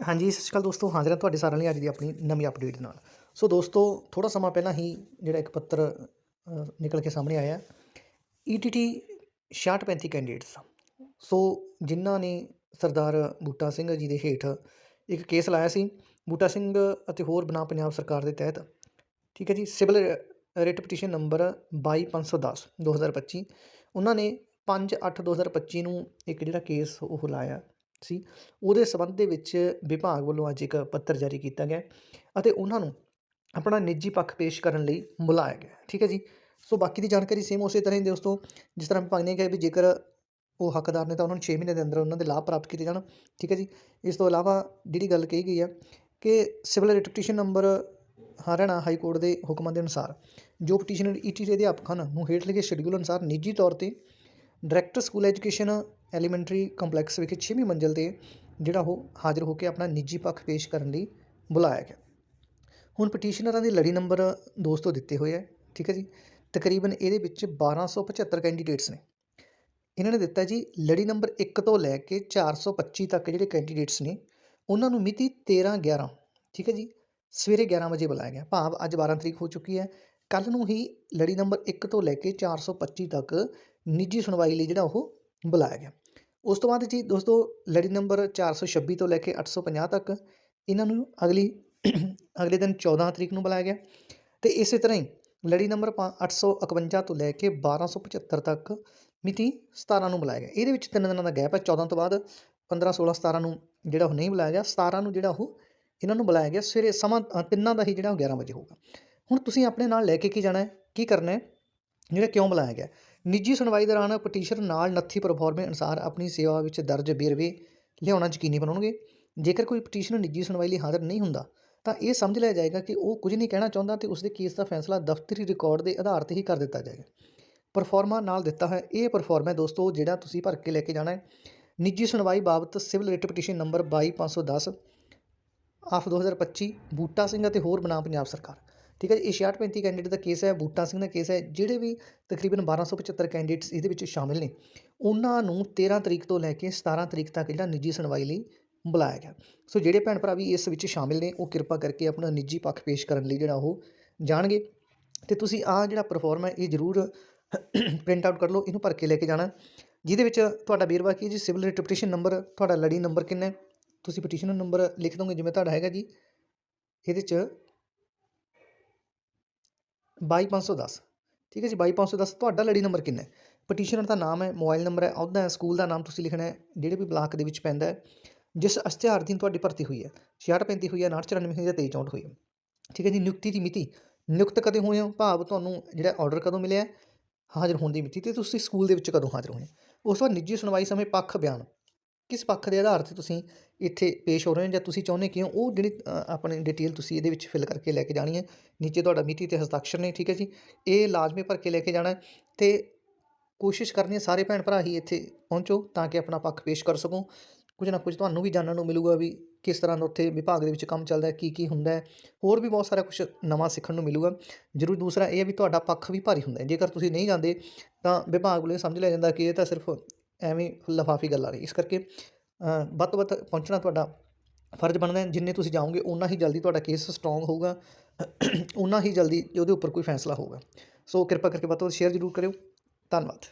ਹਾਂਜੀ, ਸਤਿ ਸ਼੍ਰੀ ਅਕਾਲ ਦੋਸਤੋ। ਹਾਜ਼ਰ ਹਾਂ ਤੁਹਾਡੇ ਸਾਰਿਆਂ ਲਈ ਅੱਜ ਦੀ ਆਪਣੀ ਨਵੀਂ ਅਪਡੇਟ ਨਾਲ। ਸੋ ਦੋਸਤੋ ਥੋੜਾ ਸਮਾਂ ਪਹਿਲਾਂ ਹੀ ਜਿਹੜਾ ਇੱਕ ਪੱਤਰ ਨਿਕਲ ਕੇ ਸਾਹਮਣੇ ਆਇਆ। ਈਟੀਟੀ 6635 ਕੈਂਡੀਡੇਟਸ ਸੋ ਜਿਨ੍ਹਾਂ ਨੇ ਸਰਦਾਰ ਬੂਟਾ ਸਿੰਘ ਜੀ ਦੇ ਹੇਠ ਇੱਕ ਕੇਸ ਲਾਇਆ ਸੀ। ਬੂਟਾ ਸਿੰਘ ਅਤੇ ਹੋਰ ਬਣਾ ਪੰਜਾਬ ਸਰਕਾਰ ਦੇ ਤਹਿਤ। ਠੀਕ ਹੈ ਜੀ, ਸਿਵਲ ਰਿਟ ਪਟੀਸ਼ਨ ਨੰਬਰ 22510 2025 ਉਹਨਾਂ ਨੇ 5/8/2025 ਨੂੰ ਇੱਕ ਜਿਹੜਾ ਕੇਸ ਉਹ ਲਾਇਆ। ਸੀ। ਉਹਦੇ ਸੰਬੰਧ ਦੇ ਵਿੱਚ ਵਿਭਾਗ ਵੱਲੋਂ ਅੱਜ ਇੱਕ ਪੱਤਰ ਜਾਰੀ ਕੀਤਾ ਗਿਆ ਅਤੇ ਉਹਨਾਂ ਨੂੰ ਆਪਣਾ ਨਿੱਜੀ ਪੱਖ ਪੇਸ਼ ਕਰਨ ਲਈ ਬੁਲਾਇਆ ਗਿਆ। ਠੀਕ ਹੈ ਜੀ? ਸੋ ਬਾਕੀ ਦੀ ਜਾਣਕਾਰੀ ਸੇਮ ਉਸੇ ਤਰ੍ਹਾਂ ਹੀ ਦੋਸਤੋ, ਜਿਸ ਤਰ੍ਹਾਂ ਵਿਭਾਗ ਨੇ ਕਿਹਾ ਵੀ ਜੇਕਰ ਉਹ ਹੱਕਦਾਰ ਨੇ ਤਾਂ ਉਹਨਾਂ ਨੂੰ 6 ਮਹੀਨੇ ਦੇ ਅੰਦਰ ਉਹਨਾਂ ਦੇ ਲਾਭ ਪ੍ਰਾਪਤ ਕੀਤੇ ਜਾਣ। ਠੀਕ ਹੈ ਜੀ? ਇਸ ਤੋਂ ਇਲਾਵਾ ਜਿਹੜੀ ਗੱਲ ਕਹੀ ਗਈ ਹੈ ਕਿ civil writ petition number Haryana high court ਦੇ ਹੁਕਮਾਂ ਦੇ ਅਨੁਸਾਰ ਜੋ ਪਟੀਸ਼ਨਰ ਈਟੀ ਦੇ ਅਧਿਆਪਕ ਹਨ ਨੂੰ ਹੇਠ ਲਿਖੇ ਸ਼ਡਿਊਲ ਅਨੁਸਾਰ ਨਿੱਜੀ ਤੌਰ ਤੇ director school education elementary complex ਵਿਖੇ 6ਵੀਂ ਮੰਜ਼ਲ ਤੇ ਜਿਹੜਾ ਉਹ ਹਾਜ਼ਰ ਹੋ ਕੇ ਆਪਣਾ ਨਿੱਜੀ ਪੱਖ ਪੇਸ਼ ਕਰਨ ਲਈ ਬੁਲਾਇਆ ਗਿਆ। ਹੁਣ ਪਟੀਸ਼ਨਰਾਂ ਦੀ ਲੜੀ ਨੰਬਰ ਦੋਸਤੋ ਦਿੱਤੇ ਹੋਏ ਹੈ ਠੀਕ ਹੈ ਜੀ? ਤਕਰੀਬਨ ਇਹਦੇ ਵਿੱਚ 1275 ਕੈਂਡੀਡੇਟਸ ਨੇ। ਇਹਨਾਂ ਨੇ ਦਿੱਤਾ ਜੀ ਲੜੀ ਨੰਬਰ 1 ਤੋਂ ਲੈ ਕੇ 425 ਤੱਕ ਜਿਹੜੇ ਕੈਂਡੀਡੇਟਸ ਨੇ, ਉਹਨਾਂ ਨੂੰ ਮਿਤੀ 13 11 ਠੀਕ ਹੈ ਜੀ? ਸਵੇਰੇ 11 ਵਜੇ ਬੁਲਾਇਆ ਗਿਆ। ਭਾਵ ਅੱਜ 12 ਤਰੀਕ ਹੋ ਚੁੱਕੀ ਹੈ। ਕੱਲ ਨੂੰ ਹੀ ਲੜੀ ਨੰਬਰ 1 ਤੋਂ ਲੈ ਕੇ 425 ਤੱਕ ਨਿੱਜੀ ਸੁਣਵਾਈ ਲਈ ਜਿਹੜਾ ਉਹ ਬੁਲਾਇਆ ਗਿਆ। ਉਸ ਤੋਂ ਬਾਅਦ ਜੀ ਦੋਸਤੋ ਲੜੀ ਨੰਬਰ 426 ਤੋਂ ਲੈ ਕੇ 850 ਤੱਕ ਇਹਨਾਂ ਨੂੰ ਅਗਲੀ, ਅਗਲੇ ਦਿਨ 14 ਤਰੀਕ ਨੂੰ ਬੁਲਾਇਆ ਗਿਆ। ਤੇ ਇਸੇ ਤਰ੍ਹਾਂ ਹੀ ਲੜੀ ਨੰਬਰ 851 ਤੋਂ ਲੈ ਕੇ 1275 ਤੱਕ ਮਿਤੀ 17 ਨੂੰ ਬੁਲਾਇਆ ਗਿਆ। ਇਹਦੇ ਵਿੱਚ ਤਿੰਨ ਦਿਨਾਂ ਦਾ ਗੈਪ ਹੈ। 14 ਤੋਂ ਬਾਅਦ 15 16 17 ਨੂੰ ਜਿਹੜਾ ਉਹ ਨਹੀਂ ਬੁਲਾਇਆ ਗਿਆ। 17 ਨੂੰ ਜਿਹੜਾ ਉਹ ਇਹਨਾਂ ਨੂੰ ਬੁਲਾਇਆ ਗਿਆ। ਸਵੇਰੇ ਸਮਾਂ ਤਿੰਨਾਂ ਦਾ ਹੀ ਜਿਹੜਾ ਉਹ 11 ਵਜੇ ਹੋਊਗਾ। ਹੁਣ ਤੁਸੀਂ ਆਪਣੇ ਨਾਲ ਲੈ ਕੇ ਕੀ ਜਾਣਾ ਹੈ? ਕੀ ਕਰਨਾ ਹੈ? ਜਿਹੜਾ ਕਿਉਂ ਬੁਲਾਇਆ ਗਿਆ? ਨਿੱਜੀ ਸੁਣਵਾਈ ਦੌਰਾਨ ਪਟੀਸ਼ਨਰ ਨਾਲ ਨੱਥੀ ਪਰਫਾਰਮੇ ਅਨੁਸਾਰ ਆਪਣੀ ਸੇਵਾ ਵਿੱਚ ਦਰਜ ਵੇਰਵੇ ਲਿਆਉਣਾ ਯਕੀਨੀ ਬਣਾਉਣਗੇ। ਜੇਕਰ ਕੋਈ ਪਟੀਸ਼ਨਰ ਨਿੱਜੀ ਸੁਣਵਾਈ ਲਈ ਹਾਜ਼ਰ ਨਹੀਂ ਹੁੰਦਾ, ਤਾਂ ਇਹ ਸਮਝ ਲਿਆ ਜਾਏਗਾ ਕਿ ਉਹ ਕੁਝ ਨਹੀਂ ਕਹਿਣਾ ਚਾਹੁੰਦਾ ਤੇ ਉਸ ਦੇ ਕੇਸ ਦਾ ਫੈਸਲਾ ਦਫ਼ਤਰੀ ਰਿਕਾਰਡ ਦੇ ਆਧਾਰ ਤੇ ਹੀ ਕਰ ਦਿੱਤਾ ਜਾਏਗਾ। ਪਰਫਾਰਮਾ ਨਾਲ ਦਿੱਤਾ ਹੈ ਇਹ ਪਰਫਾਰਮਾ ਦੋਸਤੋ, ਜਿਹੜਾ ਤੁਸੀਂ ਭਰ ਕੇ ਲੈ ਕੇ ਜਾਣਾ ਹੈ। ਨਿੱਜੀ ਸੁਣਵਾਈ ਬਾਬਤ civil writ petition number 22510 of 2025 Buta Singh ਅਤੇ ਹੋਰ ਬਨਾਮ ਪੰਜਾਬ ਸਰਕਾਰ। ਠੀਕ ਹੈ ਜੀ, ਇਹ 6635 ਕੈਂਡੀਡੇਟ ਦਾ ਕੇਸ ਹੈ, ਬੂਟਾ ਸਿੰਘ ਦਾ ਕੇਸ ਹੈ, ਜਿਹੜੇ ਵੀ ਤਕਰੀਬਨ 1275 ਕੈਂਡੀਡੇਟਸ ਇਹਦੇ ਵਿੱਚ ਸ਼ਾਮਿਲ ਨੇ, ਉਹਨਾਂ ਨੂੰ 13 ਤਰੀਕ ਤੋਂ ਲੈ ਕੇ 17 ਤਰੀਕ ਤੱਕ ਜਿਹੜਾ ਨਿੱਜੀ ਸੁਣਵਾਈ ਲਈ ਬੁਲਾਇਆ ਗਿਆ। ਸੋ ਜਿਹੜੇ ਭੈਣ ਭਰਾ ਵੀ ਇਸ ਵਿੱਚ ਸ਼ਾਮਿਲ ਨੇ, ਉਹ ਕਿਰਪਾ ਕਰਕੇ ਆਪਣਾ ਨਿੱਜੀ ਪੱਖ ਪੇਸ਼ ਕਰਨ ਲਈ ਜਿਹੜਾ ਉਹ ਜਾਣਗੇ। ਤੇ ਤੁਸੀਂ ਆਹ ਜਿਹੜਾ ਪਰਫਾਰਮ ਹੈ, ਇਹ ਜ਼ਰੂਰ ਪ੍ਰਿੰਟ ਆਊਟ ਕਰ ਲਓ, ਇਹਨੂੰ ਭਰ ਕੇ ਲੈ ਕੇ ਜਾਣਾ। ਜਿਹਦੇ ਵਿੱਚ ਤੁਹਾਡਾ ਵੇਰਵਾ ਕੀ ਹੈ ਜੀ ਸਿਵਲ ਰਿਟ ਨੰਬਰ ਤੁਹਾਡਾ ਲੜੀ ਨੰਬਰ ਕਿੰਨਾ ਤੁਸੀਂ ਪਟੀਸ਼ਨ ਨੰਬਰ ਲਿਖ ਦੋਗੇ, ਜਿਵੇਂ ਤੁਹਾਡਾ ਹੈਗਾ ਜੀ, ਇਹਦੇ 'ਚ 22510 ਠੀਕ ਹੈ ਜੀ 22510 ਤੁਹਾਡਾ ਲੜੀ ਨੰਬਰ ਕਿੰਨਾ ਹੈ? ਪਟੀਸ਼ਨਰ ਦਾ ਨਾਮ ਹੈ ਮੋਬਾਈਲ ਨੰਬਰ ਹੈ ਅਹੁਦਾ ਹੈ ਸਕੂਲ ਦਾ ਨਾਮ ਤੁਸੀਂ ਲਿਖਣਾ ਹੈ, ਜਿਹੜੇ ਵੀ ਬਲਾਕ ਦੇ ਵਿੱਚ ਪੈਂਦਾ ਹੈ, ਜਿਸ ਅਸ਼ਤਿਹਾਰ ਦੀ ਤੁਹਾਡੀ ਭਰਤੀ ਹੋਈ ਹੈ 6635 ਹੋਈ ਹੈ 994 ਹੋਈ ਹੈ 2364 ਹੋਈ ਹੈ। ਠੀਕ ਹੈ ਜੀ, ਨਿਯੁਕਤੀ ਦੀ ਮਿਤੀ, ਨਿਯੁਕਤ ਕਦੇ ਹੋਏ ਹੋ? ਭਾਵ ਤੁਹਾਨੂੰ ਜਿਹੜਾ ਆਰਡਰ ਕਦੋਂ ਮਿਲਿਆ ਹਾਜ਼ਰ ਹੋਣ ਦੀ ਮਿਤੀ, ਤੇ ਤੁਸੀਂ ਸਕੂਲ ਦੇ ਵਿੱਚ ਕਦੋਂ ਹਾਜ਼ਰ ਹੋਏ ਹੋ। ਉਸ ਤੋਂ ਬਾਅਦ ਨਿੱਜੀ ਸੁਣਵਾਈ ਸਮੇਂ ਪੱਖ ਬਿਆਨ। ਕਿਸ ਪੱਖ ਦੇ ਆਧਾਰ ਤੇ ਤੁਸੀਂ ਇੱਥੇ ਪੇਸ਼ ਹੋ ਰਹੇ ਹੋ ਜਾਂ ਤੁਸੀਂ ਚਾਹੁੰਦੇ ਕਿਉਂ? ਉਹ ਜਿਹੜੀ ਆਪਣੀ ਡਿਟੇਲ ਤੁਸੀਂ ਇਹਦੇ ਵਿੱਚ ਫਿਲ ਕਰਕੇ ਲੈ ਕੇ ਜਾਣੀ ਹੈ। ਨੀਚੇ ਤੁਹਾਡਾ ਮਿਤੀ ਤੇ ਹਸਤਾਖਰ ਨੇ, ਠੀਕ ਹੈ ਜੀ। ਇਹ ਲਾਜ਼ਮੀ ਭਰ ਕੇ ਲੈ ਕੇ ਜਾਣਾ ਹੈ ਤੇ ਕੋਸ਼ਿਸ਼ ਕਰਨੀ ਹੈ ਸਾਰੇ ਭੈਣ ਭਰਾ ਹੀ ਇੱਥੇ ਪਹੁੰਚੋ ਤਾਂ ਕਿ ਆਪਣਾ ਪੱਖ ਪੇਸ਼ ਕਰ ਸਕੋ। ਕੁਝ ਨਾ ਕੁਝ ਤੁਹਾਨੂੰ ਵੀ ਜਾਣਨ ਨੂੰ ਮਿਲੂਗਾ ਵੀ ਕਿਸ ਤਰ੍ਹਾਂ ਦਾ ਉੱਥੇ ਵਿਭਾਗ ਦੇ ਵਿੱਚ ਕੰਮ ਚੱਲਦਾ ਹੈ, ਕੀ ਕੀ ਹੁੰਦਾ ਹੈ। ਹੋਰ ਵੀ ਬਹੁਤ ਸਾਰਾ ਕੁਝ ਨਵਾਂ ਸਿੱਖਣ ਨੂੰ ਮਿਲੂਗਾ। ਜ਼ਰੂਰ ਦੂਸਰਾ ਇਹ ਹੈ ਵੀ ਤੁਹਾਡਾ ਪੱਖ ਵੀ ਭਾਰੀ ਹੁੰਦਾ ਹੈ। ਜੇਕਰ ਤੁਸੀਂ ਨਹੀਂ ਜਾਂਦੇ ਤਾਂ ਵਿਭਾਗ ਵੱਲੋਂ ਸਮਝ ਲਿਆ ਜਾਂਦਾ ਕਿ ਇਹ ਤਾਂ ਸਿਰਫ ਐਵੇਂ ਲਫਾਫੀ ਗੱਲਾਂ ਨੇ। ਇਸ ਕਰਕੇ ਵੱਧ ਤੋਂ ਵੱਧ ਪਹੁੰਚਣਾ ਤੁਹਾਡਾ ਫਰਜ਼ ਬਣਦਾ ਜਿੰਨੇ ਤੁਸੀਂ ਜਾਓਗੇ ਉਨਾ ਹੀ ਜਲਦੀ ਤੁਹਾਡਾ ਕੇਸ ਸਟਰੋਂਗ ਹੋਊਗਾ। ਉਨਾ ਹੀ ਜਲਦੀ ਉਹਦੇ ਉੱਪਰ ਕੋਈ ਫੈਸਲਾ ਹੋਊਗਾ। ਸੋ ਕਿਰਪਾ ਕਰਕੇ ਵੱਧ ਤੋਂ ਵੱਧ ਸ਼ੇਅਰ ਜ਼ਰੂਰ ਕਰਿਓ। ਧੰਨਵਾਦ।